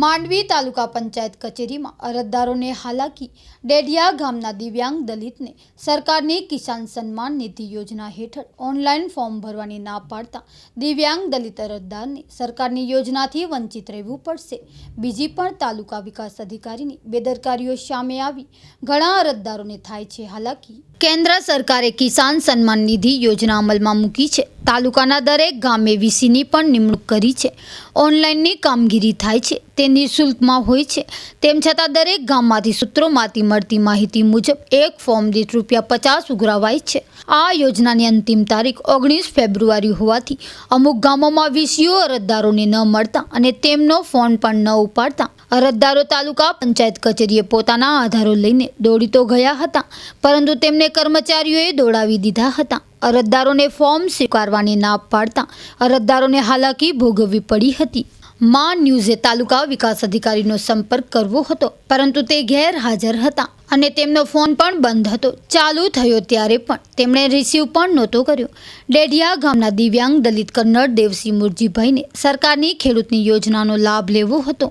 માંડવી તાલુકા પંચાયત કચેરીમાં અરજદારોને હાલાકી ડેઢિયા ગામના દિવ્યાંગ દલિતને સરકારની કિસાન સન્માન નિધિ યોજના હેઠળ ઓનલાઈન ફોર્મ ભરવાની ના પાડતા દિવ્યાંગ દલિત અરજદારને સરકારની યોજનાથી વંચિત રહેવું પડશે. બીજી પણ તાલુકા વિકાસ અધિકારીની બેદરકારીઓ સામે આવી. ઘણા અરજદારોને થાય છે હાલાકી. કેન્દ્ર સરકારે કિસાન સન્માન નિધિ યોજના અમલમાં મૂકી છે. તાલુકાના દરેક ગામે વીસીની પણ નિમણૂક કરી છે. ઓનલાઈનની કામગીરી થાય છે. તે નિઃશુલ્કમાં હોય છે. તેમ છતાં દરેક ગામમાંથી સૂત્રોમાંથી મળતી માહિતી મુજબ એક ફોર્મ દીઠ રૂપિયા પચાસ ઉઘરાવાય છે. આ યોજનાની અંતિમ તારીખ ઓગણીસ ફેબ્રુઆરી હોવાથી અમુક ગામોમાં વીસીઓ અરજદારોને ન મળતા અને તેમનો ફોન પણ ન ઉપાડતા. અરજદારો તાલુકા પંચાયત કચેરીએ પોતાના આધારો લઈને દોડી તો ગયા હતા, પરંતુ તેમને કર્મચારીઓએ દોડાવી દીધા હતા. અરજદારોને ફોર્મ સ્વીકારવાની ના પાડતા અરજદારોને હાલાકી ભોગવવી પડી હતી. મા ન્યૂઝે તાલુકા વિકાસ અધિકારીનો સંપર્ક કરવો હતો, પરંતુ તે ગેરહાજર હતા. અને તેમનો ફોન પણ બંધ હતો. ચાલુ થયો ત્યારે પણ. તેમણે રિસીવ પણ નહોતો કર્યો. ડેઢિયા ગામના દિવ્યાંગ દલિત કન્નડ દેવસિંહ મુરજીભાઈને સરકારની ખેડૂતની યોજનાનો લાભ લેવો હતો.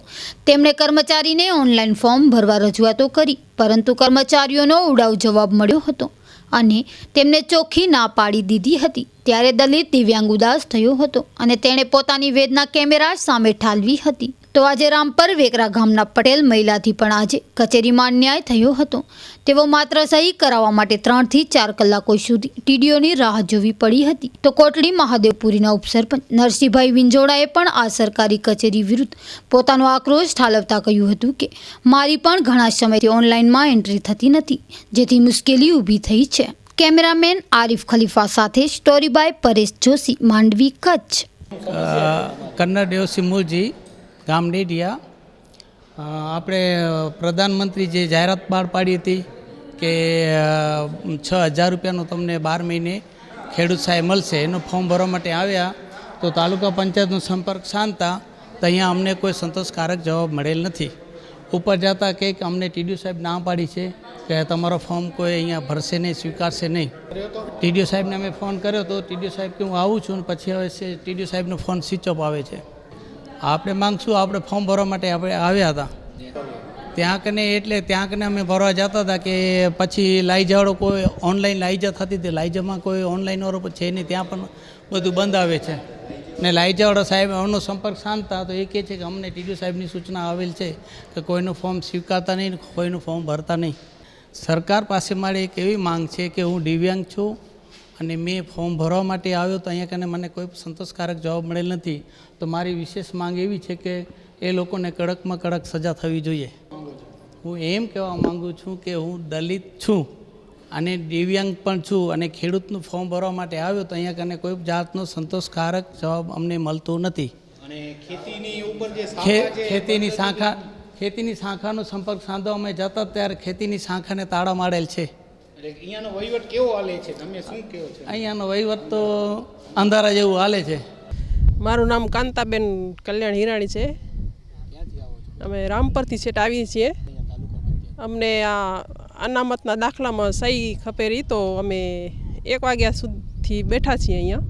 તેમણે કર્મચારીને ઓનલાઈન ફોર્મ ભરવા રજૂઆતો કરી, પરંતુ કર્મચારીઓનો ઉડાવ જવાબ મળ્યો હતો અને તેમને ચોખ્ખી ના પાડી દીધી હતી. ત્યારે દલિત દિવ્યાંગ ઉદાસ થયો હતો અને તેણે પોતાની વેદના કેમેરા સામે ઠાલવી હતી. તો આજે રામપર વેકરા ગામના પટેલ મહિલાથી પણ આજે કચેરીમાં અન્યાય થયો હતો. તેઓ માત્ર સહી કરાવવા માટે ત્રણથી ચાર કલાકો સુધી ટીડીઓની રાહ જોવી પડી હતી. તો કોટડી મહાદેવપુરીના ઉપસરપંચ નરસિંહભાઈ વિંજોડાએ પણ આ સરકારી કચેરી વિરુદ્ધ પોતાનો આક્રોશ ઠાલવતા કહ્યું હતું કે, મારી પણ ઘણા સમયથી ઓનલાઈનમાં એન્ટ્રી થતી નથી, જેથી મુશ્કેલી ઊભી થઈ છે. કેમેરામેન આરિફ ખલીફા સાથે સ્ટોરી બાય પરેશ જોશી, માંડવી કચ્છ. કન્નડ દેવસી મૂળજી ગામ ડેડિયા. આપણે પ્રધાનમંત્રી જે જાહેરાત બહાર પાડી હતી કે છ હજાર રૂપિયાનું તમને બાર મહિને ખેડૂત સહાય મળશે, એનું ફોર્મ ભરવા માટે આવ્યા. તો તાલુકા પંચાયતનો સંપર્ક સાંધતા તો અહીંયા અમને કોઈ સંતોષકારક જવાબ મળેલ નથી. ઉપર જતાં કંઈક અમને ટીડીઓ સાહેબ ના પાડી છે કે તમારો ફોર્મ કોઈ અહીંયા ભરશે નહીં, સ્વીકારશે નહીં. ટીડીઓ સાહેબને અમે ફોન કર્યો તો ટીડીઓ સાહેબ કે હું આવું છું પછી હવે ટીડીઓ સાહેબનો ફોન સ્વિચ ઓફ આવે છે. આપણે માંગશું આપણે ફોર્મ ભરવા માટે આપણે આવ્યા હતા. ત્યાં કને એટલે ત્યાં કને અમે ભરવા જતા હતા કે પછી લાઈજાવાળો કોઈ ઓનલાઈન લાઈજા થતી હતી. લાઈજામાં કોઈ ઓનલાઈન વાળો છે નહીં. ત્યાં પણ બધું બંધ આવે છે. ને લાઈજાવાળો સાહેબ એમનો સંપર્ક શાંતતા તો એ કહે છે કે અમને ટીડીઓ સાહેબની સૂચના આવેલ છે કે કોઈનું ફોર્મ સ્વીકારતા નહીં કોઈનું ફોર્મ ભરતા નહીં. સરકાર પાસે મારી એક એવી માંગ છે કે હું દિવ્યાંગ છું. અને મેં ફોર્મ ભરવા માટે આવ્યો તો અહીંયા કને મને કોઈ સંતોષકારક જવાબ મળેલ નથી. તો મારી વિશેષ માંગ એવી છે કે એ લોકોને કડકમાં કડક સજા થવી જોઈએ. હું એમ કહેવા માગું છું કે હું દલિત છું અને દિવ્યાંગ પણ છું અને ખેડૂતનું ફોર્મ ભરવા માટે આવ્યો તો અહીંયા કને કોઈ જાતનો સંતોષકારક જવાબ અમને મળતો નથી. અને ખેતીની ઉપર જે ખે શાખા ખેતીની શાખા ખેતીની શાખાનો સંપર્ક સાંધો અમે જતા ત્યારે ખેતીની શાખાને તાળા મારેલ છે. એટલે અહીંયાનો વહીવટ કેવો હાલે છે? તમે શું કહો છો? અહીંયાનો વહીવટ તો અંધારા જેવું હાલે છે. મારું નામ કાંતાબેન કલ્યાણ હિરાણી છે. અમે રામપરથી સેટ આવીએ છીએ. અમને આ અનામતના દાખલામાં સહી ખપેરી તો અમે એક વાગ્યા સુધી બેઠા છીએ અહીંયા.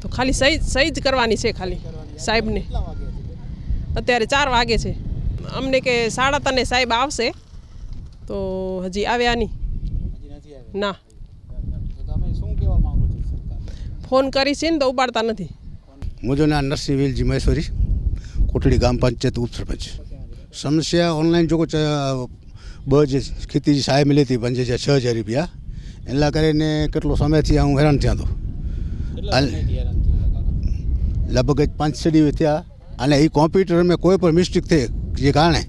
તો ખાલી સહી સહી જ કરવાની છે ખાલી સાહેબને. અત્યારે ચાર વાગે છે. અમને કે સાડા ત્રણે સાહેબ આવશે. તો હજી આવ્યા નહીં. ના. ફોન કરી છે ને તો ઉપાડતા નથી. મુજબ નામ નરસિંહ વેલજી મહેશ્વરી કોટડી ગામ પંચાયત ઉપસરપંચ સમસ્યા ઓનલાઈન જો બજ ખેતી સહાય મિલી હતી પંચે છ હજાર રૂપિયા. એટલા કરીને કેટલો સમયથી હું હેરાન થયા તો લગભગ એક પાંચ સડી થયા. અને એ કોમ્પ્યુટર કોમ્પ્યુટરમાં કોઈ પણ મિસ્ટેક થઈ જે કારણે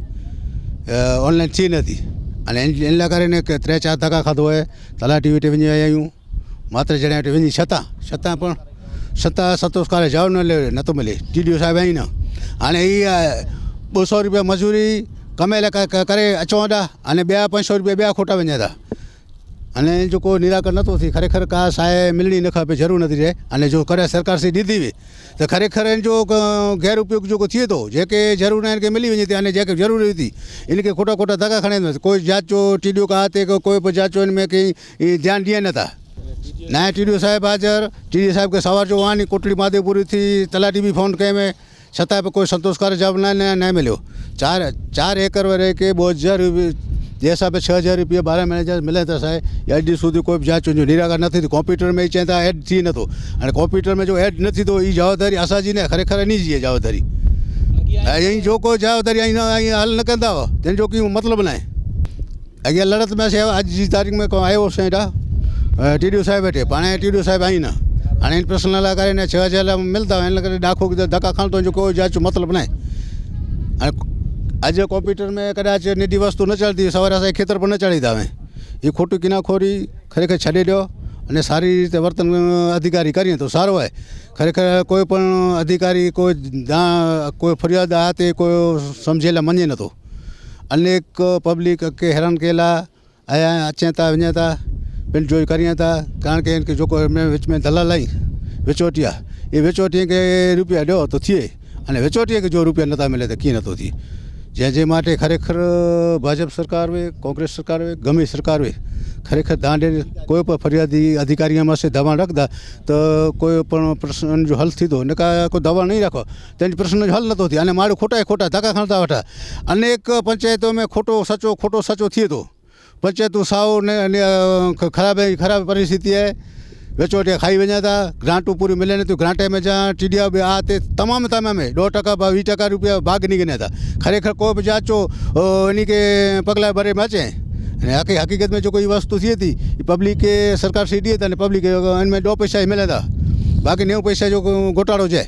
ઓનલાઈન થઈ નથી. અને चारि એના खाधो કે ત્રણ ચાર ધક્કા ખાધો હોય, તલાટી વીટે વિંજી આવ્યું માત્ર छता વિંજી છતાં છતાં પણ, છતાં સંતોષકારે જવાબ ન લે નહોતો મળે. ટીડીઓ સાહેબ અહીં ન અને એ બસો રૂપિયા મજૂરી કમેલા ક- ક- કરે अने અને બે પાંચસો રૂપિયા બે ખોટા वञनि હતા. અને જો કોઈ નિરાકરણ નહોતું થયું. ખરેખર કા સાએ મિલણી નખ આપે, જરૂર નથી રહે. અને જો કરે સરકારશ્રી દીધી હોય, તો ખરેખર એને જો ગેરઉપયોગ જો થયો તો, જે કે જરૂર ના કે મિલી વञे અને જે કે જરૂરી હતી, એને કે ખોટા ખોટા ધક્કા ખણે કોઈ જાત જો ટીડીઓ કા તે કોઈ પણ જાત જો એને કંઈ ધ્યાન દે નતા. ના ટીડીઓ સાહેબ હાજર. ટીડીઓ સાહેબ કે સવાર જો વાની કોટલી માધેપુરીથી તલાટી બી ફોન કહે મેં છતાં કોઈ સંતોષકારક જવાબ ના ના મળ્યો ચાર ચાર એકર વરે કે બહુ હજાર જે હિસાબે છ હજાર રૂપિયા બારે મેનેજર જે મળે તો સાહેબ એડ સુધી કોઈ જાંચ નિરાકરણ નથી થયું. કોમ્પ્યુટરમાં એ ચેતા એડથી નહોતો અને કોમ્પ્યુટરમાં જો એડ નથી તો એ જવાબદારી આશાજીને ખરેખર એની જઈએ જવાબદારી. અહીં જો કોઈ જવાબદારી અહીં અહીં હાલ ન કરતા હો તેને જો કંઈ મતલબ ના અહીંયા લડત મેં છે આજની जी તારીખ में કોઈ આવ્યો છે એટા ટીડીઓ સાહેબ હેઠે. પણ ટીડીઓ સાહેબ અહીં ના. અને એને પ્રશ્ન કરીને છ હજાર મળતા હોય એને કરીને ડાખો ધક્કા ખાણતો જો કોઈ જાચું મતલબ નહીં. અને આજે કોમ્પ્યુટર મેં કદાચ નીતિ વસ્તુ ન ચાલતી, સવારે સાહેબ ખેતર પર ન ચાલી આવે એ ખોટું કિનાખોરી ખરેખર છડી દો અને સારી રીતે વર્તન અધિકારી કરીએ તો સારું હોય. ખરેખર કોઈ પણ અધિકારી કોઈ કોઈ ફરિયાદ આ તે કોઈ સમજેલા મને નહોતું અનેક પબ્લિક કે હેરાન કેલા આયા અચેતા વિഞ്ഞતા પેન જોઈ કરી હતા. કારણ કે જો કોઈ મેં વેચ, મેં દલાલ લઈ વેચોટિયા એ વેચોટીએ કે રૂપિયા દો તો થઈએ અને વેચોટીએ કે જો રૂપિયા નહોતા મળે તો કી નહોતો થી જે જે માટે ખરેખર ભાજપ સરકાર હોય કોંગ્રેસ સરકાર હોય ગમે સરકાર હોય ખરેખર દાંડે કોઈ પણ ફરિયાદી અધિકારીઓમાં છે દબાણ રાખતા, તો કોઈ પણ પ્રશ્ન જો હલ થતો ને કોઈ દબાણ નહીં રાખો તેની પ્રશ્ન હલ નહોતો થયો. અને મારું ખોટા ખોટા ધક્કા ખાતા હતા. અનેક પંચાયતો મેં ખોટો સાચો ખોટો સાચો થયો હતો પંચાયતો સાવ ને ખરાબ ખરાબ પરિસ્થિતિ વેચોટિયા ખાઈ વન્યા હતા. ગ્રાંટો પૂરી મળ્યા નહોતી ગ્રાંટે મેં જ્યાં ચીડિયા બે આ તે તમામ તમામે દોઢ ટકા વીસ ટકા રૂપિયા ભાગ નીકળ્યા હતા. ખરેખર કોઈ જાચો એની કે પગલાં ભરે વાંચે અને આખી હકીકતમાં જો કોઈ વસ્તુ થઈ હતી, એ પબ્લિકે સરકાર સીધી હતી અને પબ્લિકે એમાં દો પૈસા મળ્યા હતા. બાકી નેવું પૈસા જો ગોટાળો છે.